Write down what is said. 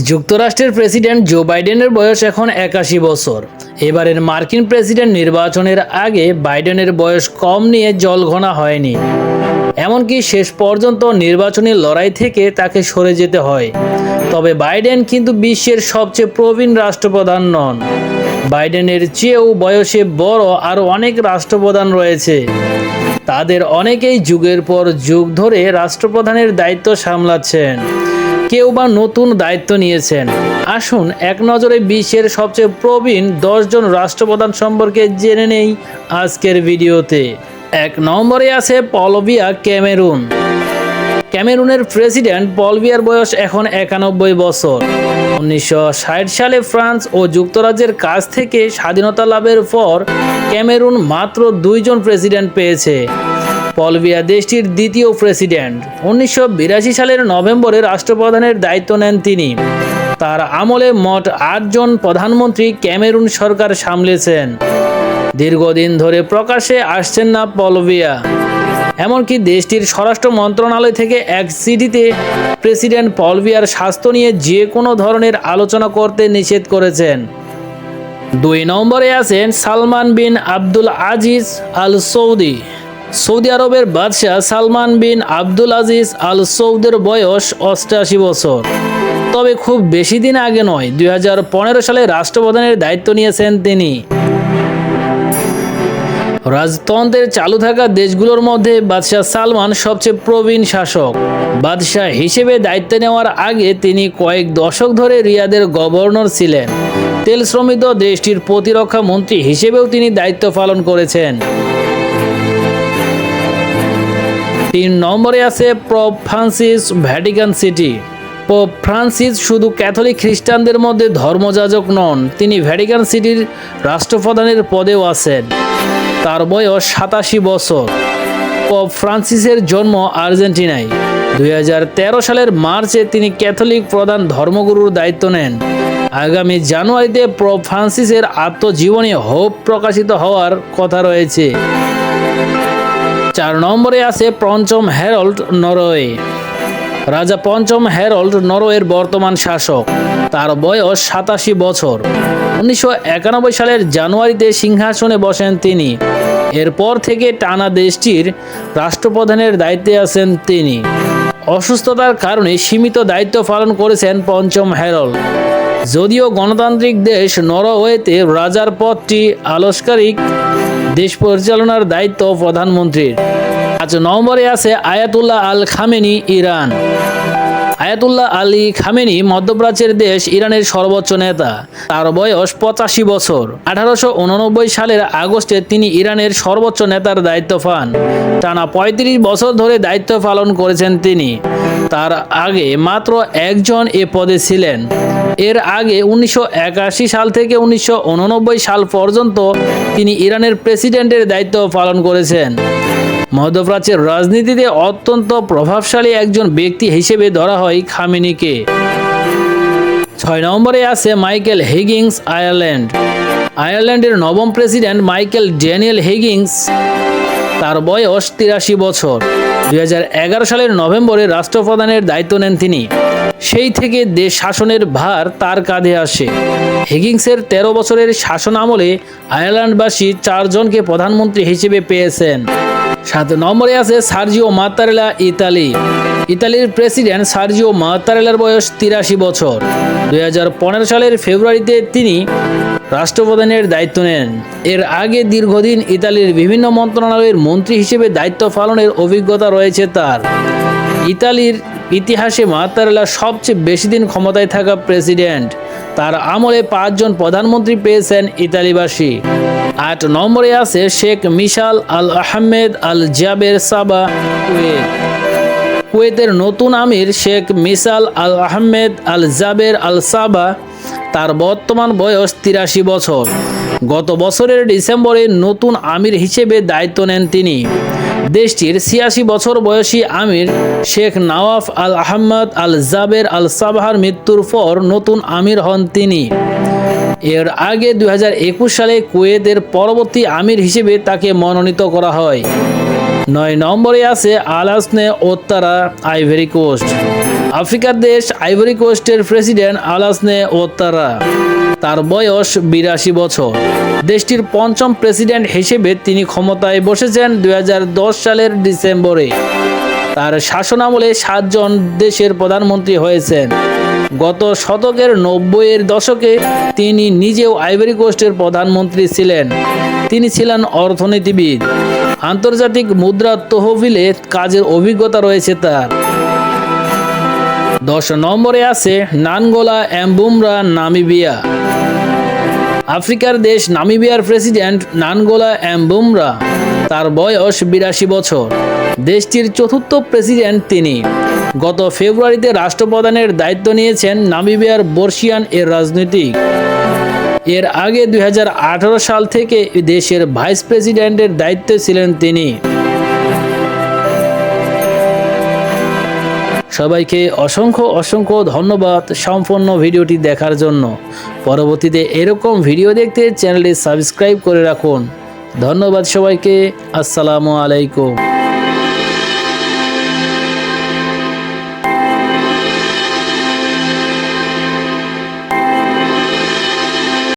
যুক্তরাষ্ট্রের president Joe বাইডেনের বয়স এখন একাশি বছর। এবারের মার্কিন প্রেসিডেন্ট নির্বাচনের আগে বাইডেনের বয়স কম নিয়ে জলঘোনা হয়নি। এমনকি শেষ পর্যন্ত নির্বাচনী লড়াই থেকে তাকে সরে যেতে হয়। তবে বাইডেন কিন্তু বিশ্বের সবচেয়ে প্রবীণ রাষ্ট্রপ্রধান নন। বাইডেনের চেয়েও বয়সে বড় আরও অনেক রাষ্ট্রপ্রধান রয়েছে। তাদের অনেকেই যুগের পর যুগ ধরে রাষ্ট্রপ্রধানের দায়িত্ব সামলাচ্ছেন। কেউ বা নতুন দায়িত্ব নিয়েছেন। আসুন, এক নজরে বিশ্বের সবচেয়ে প্রবীণ দশজন রাষ্ট্রপ্রধান সম্পর্কে জেনে নেই আজকের ভিডিওতে। এক নম্বরে আছে পলবিয়া ক্যামেরুন। ক্যামেরুনের প্রেসিডেন্ট পলবিয়ার বয়স এখন একানব্বই বছর। উনিশশো ষাট সালে ফ্রান্স ও যুক্তরাজ্যের কাছ থেকে স্বাধীনতা লাভের পর ক্যামেরুন মাত্র দুইজন প্রেসিডেন্ট পেয়েছে। পলবিয়া দেশটির দ্বিতীয় প্রেসিডেন্ট। উনিশশো বিরাশি সালের নভেম্বরে রাষ্ট্রপ্রধানের দায়িত্ব নেন তিনি। তার আমলে মোট আটজন প্রধানমন্ত্রী ক্যামেরুন সরকার সামলেছেন। দীর্ঘদিন ধরে প্রকাশ্যে আসছেন না পলবিয়া এমনকি দেশটির স্বরাষ্ট্র মন্ত্রণালয় থেকে এক চিঠিতে প্রেসিডেন্ট পলভিয়ার স্বাস্থ্য নিয়ে যে কোনো ধরনের আলোচনা করতে নিষেধ করেছেন। দুই নম্বরে আছেন Salman bin Abdul Aziz Al Saudi. Saudi আরবের বাদশাহ সালমান বিন আব্দুল আজিজ আল সৌদের বয়স অষ্টআশি বছর। তবে খুব বেশি দিন আগে নয়, দুই সালে রাষ্ট্রপ্রধানের দায়িত্ব নিয়েছেন তিনি। রাজতন্ত্রের চালু থাকা দেশগুলোর মধ্যে বাদশাহ সালমান সবচেয়ে প্রবীণ শাসক। বাদশাহ হিসেবে দায়িত্ব নেওয়ার আগে তিনি কয়েক দশক ধরে রিয়াদের গভর্নর ছিলেন। তেল শ্রমিত দেশটির প্রতিরক্ষা মন্ত্রী হিসেবেও তিনি দায়িত্ব পালন করেছেন। তিন নম্বরে আছে prop Francis Vatican City. Pope Francis শুধু ক্যাথলিক খ্রিস্টানদের মধ্যে ধর্মযাজক নন, তিনি ভ্যাটিকান সিটির রাষ্ট্রপ্রধানের পদেও আছেন। তার বয়স সাতাশি বছর। পোপ ফ্রান্সিসের জন্ম আর্জেন্টিনায়। দু হাজার তেরো সালের মার্চে তিনি ক্যাথলিক প্রধান ধর্মগুরুর দায়িত্ব নেন। আগামী জানুয়ারিতে পোপ ফ্রান্সিসের আত্মজীবনী হোপ প্রকাশিত হওয়ার কথা রয়েছে। চার নম্বরে আছে পঞ্চম হ্যারল্ড নরওয়ে। রাজা পঞ্চম হ্যারল্ড নরওয়ের বর্তমান শাসক। তার বয়স সাতাশি বছর। উনিশশো একানব্বই সালের জানুয়ারিতে সিংহাসনে বসেন তিনি। এরপর থেকে টানা দেশটির রাষ্ট্রপ্রধানের দায়িত্বে আছেন তিনি। অসুস্থতার কারণে সীমিত দায়িত্ব পালন করেছেন পঞ্চম হ্যারল্ড যদিও গণতান্ত্রিক দেশ নরওয়েতে রাজার পদটি আলস্কারিক দেশ পরিচালনার দায়িত্ব প্রধানমন্ত্রীর। আজ নম্বরে আছে Ayatollah Al Khamenei, Iran. Ayatollah Ali Khamenei মধ্যপ্রাচ্যের দেশ ইরানের সর্বোচ্চ নেতা। তার বয়স পঁচাশি বছর। আঠারোশো উননব্বই সালের আগস্টে তিনি ইরানের সর্বোচ্চ নেতার দায়িত্ব পান। টানা পঁয়ত্রিশ বছর ধরে দায়িত্ব পালন করেছেন তিনি। তার আগে মাত্র একজন এ পদে ছিলেন। এর আগে উনিশশো একাশি সাল থেকে উনিশশো উননব্বই সাল পর্যন্ত তিনি ইরানের প্রেসিডেন্টের দায়িত্ব পালন করেছেন। মধ্যপ্রাচ্যের রাজনীতিতে অত্যন্ত প্রভাবশালী একজন ব্যক্তি হিসেবে ধরা হয় খামেনিকে। ছয় নম্বরে আছে মাইকেল হিগিংস, আয়ারল্যান্ড। আয়ারল্যান্ডের নবম প্রেসিডেন্ট মাইকেল ড্যানিয়েল হিগিংস তার বয়স তিরাশি বছর। দু হাজার এগারো সালের নভেম্বরে রাষ্ট্রপ্রধানের দায়িত্ব নেন তিনি। সেই থেকে দেশ শাসনের ভার তার কাঁধে আসে। হিগিংসের তেরো বছরের শাসন আমলে আয়ারল্যান্ডবাসী চারজনকে প্রধানমন্ত্রী হিসেবে পেয়েছেন। সাত নম্বরে আছে সার্জিও মাতারেলা, ইতালি। ইতালির প্রেসিডেন্ট সার্জিও মাতারেলার বয়স তিরাশি বছর। দুই হাজার পনেরো সালের ফেব্রুয়ারিতে তিনি রাষ্ট্রপ্রধানের দায়িত্ব নেন। এর আগে দীর্ঘদিন ইতালির বিভিন্ন মন্ত্রণালয়ের মন্ত্রী হিসেবে দায়িত্ব পালনের অভিজ্ঞতা রয়েছে তার। ইতালির ইতিহাসে মাতারেলা সবচেয়ে বেশি দিন ক্ষমতায় থাকা প্রেসিডেন্ট। তার আমলে পাঁচজন প্রধানমন্ত্রী পেয়েছেন ইতালিবাসী। আট নম্বরে আছে Sheikh Mishal Al Ahmad Al Jaber Sabah. Kuwait কুয়েতের নতুন আমির শেখ মিসাল আল আহমেদ আল জাবের আল সাবা, তার বর্তমান বয়স তিরাশি বছর। গত বছরের ডিসেম্বরে নতুন আমির হিসেবে দায়িত্ব নেন তিনি। দেশটির ছিয়াশি বছর বয়সী আমির শেখ নওয়াফ আল আহমদ আল জাবের আল সাবাহার মৃত্যুর পর নতুন আমির হন তিনি। এর আগে দু হাজার একুশ সালে কুয়েতের পরবর্তী আমির হিসেবে তাকে মনোনীত করা হয়। নয় নম্বরে আছে আলাসনে ওত্তারা আইভেরি কোস্ট। আফ্রিকার দেশ আইভরি কোস্টের প্রেসিডেন্ট আলাসনে ওত্তারা। তার বয়স বিরাশি বছর। দেশটির পঞ্চম প্রেসিডেন্ট হিসেবে তিনি ক্ষমতায় বসেছেন দু হাজার দশ সালের ডিসেম্বরে। তার শাসনামলে সাতজন দেশের প্রধানমন্ত্রী হয়েছেন। গত শতকের নব্বইয়ের দশকে তিনি নিজেও আইভরি কোস্টের প্রধানমন্ত্রী ছিলেন। তিনি ছিলেন অর্থনীতিবিদ। আন্তর্জাতিক মুদ্রা তহবিলে কাজের অভিজ্ঞতা রয়েছে তার। দশ নম্বরে আছে নানগোলা অ্যাম্বুমরা, নামিবিয়া। আফ্রিকার দেশ নামিবিয়ার প্রেসিডেন্ট নানগোলা অ্যাম্বুমরা, তার বয়স বিরাশি বছর। দেশটির চতুর্থ প্রেসিডেন্ট তিনি। গত ফেব্রুয়ারিতে রাষ্ট্রপ্রধানের দায়িত্ব নিয়েছেন নামিবিয়ার বর্ষিয়ান এর রাজনৈতিক। এর আগে দু হাজার আঠারো সাল থেকে দেশের ভাইস প্রেসিডেন্টের দায়িত্বে ছিলেন তিনি। সবাইকে অসংখ্য অসংখ্য ধন্যবাদ সম্পূর্ণ ভিডিওটি দেখার জন্য। পরবর্তীতে এরকম ভিডিও দেখতে চ্যানেলটি সাবস্ক্রাইব করে রাখুন। ধন্যবাদ সবাইকে। আসসালামু আলাইকুম।